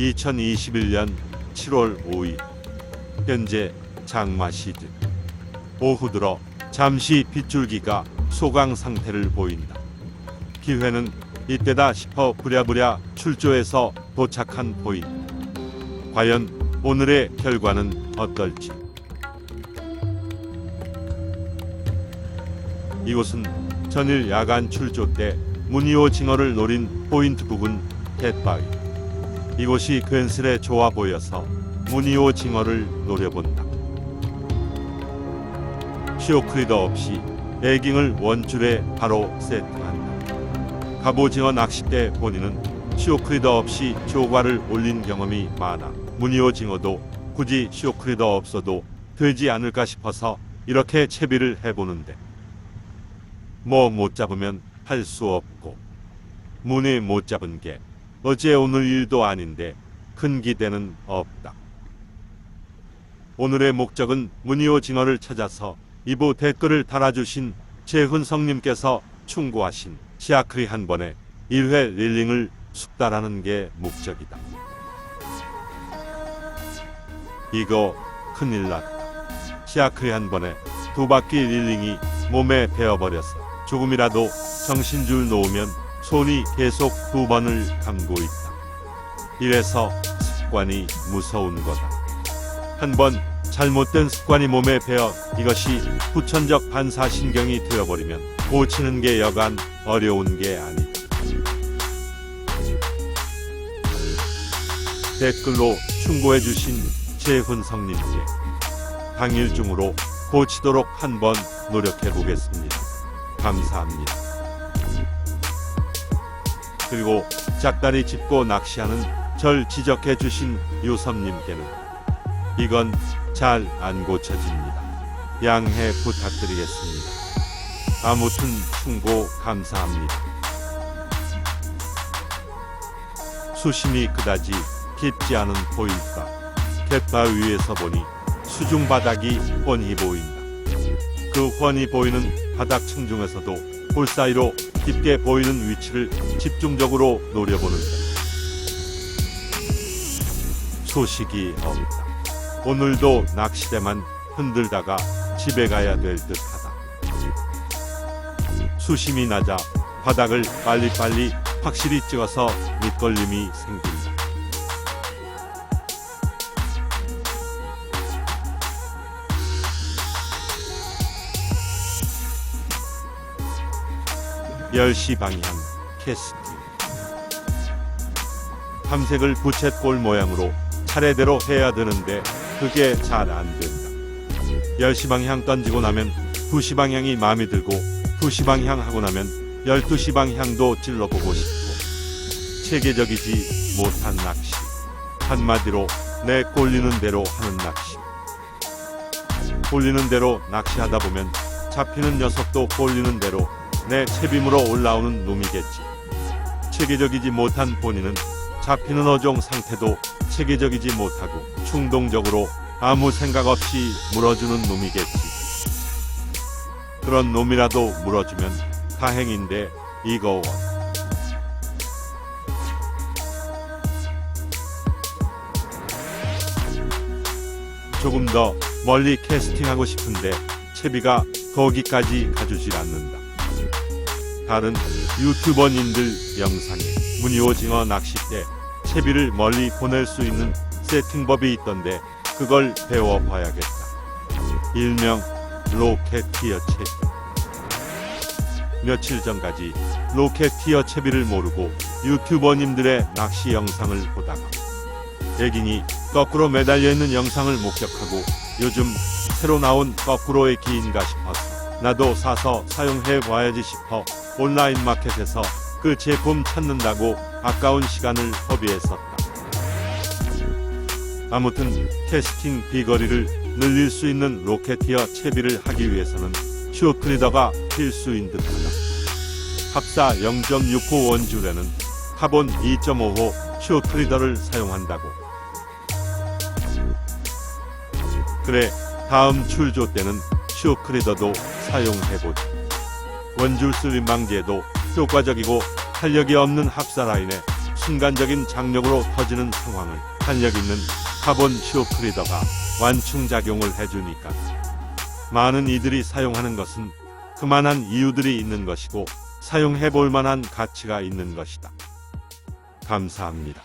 2021년 7월 5일 현재 장마 시즌 오후 들어 잠시 빗줄기가 소강 상태를 보인다. 기회는 이때다 싶어 부랴부랴 출조해서 도착한 보인. 과연 오늘의 결과는 어떨지. 이곳은 전일 야간 출조 때 무늬오 징어를 노린 포인트 부근 갯바위. 이곳이 근슬에 좋아 보여서 무늬오 징어를 노려본다. 시오크리더 없이 에깅을 원줄에 바로 세트한다. 갑오징어 낚싯대 본인은 시오크리더 없이 조과를 올린 경험이 많아 무늬오 징어도 굳이 시오크리더 없어도 되지 않을까 싶어서 이렇게 채비를 해보는데 뭐 못 잡으면 할 수 없고 문에 못 잡은 게 어제 오늘 일도 아닌데 큰 기대는 없다. 오늘의 목적은 문희오 징어를 찾아서 이부 댓글을 달아주신 재훈성님께서 충고하신 시아크리 한 번에 1회 릴링을 숙달하는 게 목적이다. 이거 큰일 났다. 시아크리 한 번에 두 바퀴 릴링이 몸에 배어버려서 조금이라도 정신줄 놓으면 손이 계속 두 번을 감고 있다. 이래서 습관이 무서운 거다. 한 번 잘못된 습관이 몸에 배어 이것이 후천적 반사신경이 되어버리면 고치는 게 여간 어려운 게 아니다. 댓글로 충고해주신 재훈성님께 당일 중으로 고치도록 한번 노력해 보겠습니다. 감사합니다. 그리고 짝다리 짚고 낚시하는 절 지적해 주신 유섭님께는 이건 잘 안 고쳐집니다. 양해 부탁드리겠습니다. 아무튼 충고 감사합니다. 수심이 그다지 깊지 않은 보일까 갯바위에서 보니 수중 바닥이 훤히 보인다. 그 훤히 보이는 바닥 층 중에서도 볼 사이로 깊게 보이는 위치를 집중적으로 노려보는데 소식이 없다. 오늘도 낚시대만 흔들다가 집에 가야 될 듯하다. 수심이 낮아 바닥을 빨리빨리 확실히 찍어서 밑걸림이 생긴다. 열시 방향 캐스팅. 탐색을 부채꼴 모양으로 차례대로 해야 되는데 그게 잘 안 된다. 10시 방향 던지고 나면 2시 방향이 마음에 들고 2시 방향 하고 나면 12시 방향도 찔러보고 싶고 체계적이지 못한 낚시. 한마디로 내 꼴리는 대로 하는 낚시. 꼴리는 대로 낚시하다 보면 잡히는 녀석도 꼴리는 대로 내 채빔으로 올라오는 놈이겠지 체계적이지 못한 본인은 잡히는 어종 상태도 체계적이지 못하고 충동적으로 아무 생각 없이 물어주는 놈이겠지. 그런 놈이라도 물어주면 다행인데 이거 원. 조금 더 멀리 캐스팅하고 싶은데 채비가 거기까지 가주질 않는다. 다른 유튜버님들 영상에 무늬오징어 낚싯대 채비를 멀리 보낼 수 있는 세팅법이 있던데 그걸 배워봐야겠다. 일명 로켓티어 채비. 며칠 전까지 로켓티어 채비를 모르고 유튜버님들의 낚시 영상을 보다가 애긴이 거꾸로 매달려 있는 영상을 목격하고 요즘 새로 나온 거꾸로의 기인가 싶어서 나도 사서 사용해 봐야지 싶어 온라인 마켓에서 그 제품 찾는다고 아까운 시간을 허비했었다. 아무튼 캐스팅 비거리를 늘릴 수 있는 로켓티어 채비를 하기 위해서는 슈크리더가 필수인 듯하다. 합사 0.65 원줄에는 카본 2.5호 슈크리더를 사용한다고. 그래, 다음 출조 때는 슈크리더도 사용해보자. 원줄 슬림 방지에도 효과적이고 탄력이 없는 합사 라인에 순간적인 장력으로 터지는 상황을 탄력 있는 카본 쇼크리더가 완충작용을 해주니까 많은 이들이 사용하는 것은 그만한 이유들이 있는 것이고 사용해 볼 만한 가치가 있는 것이다. 감사합니다.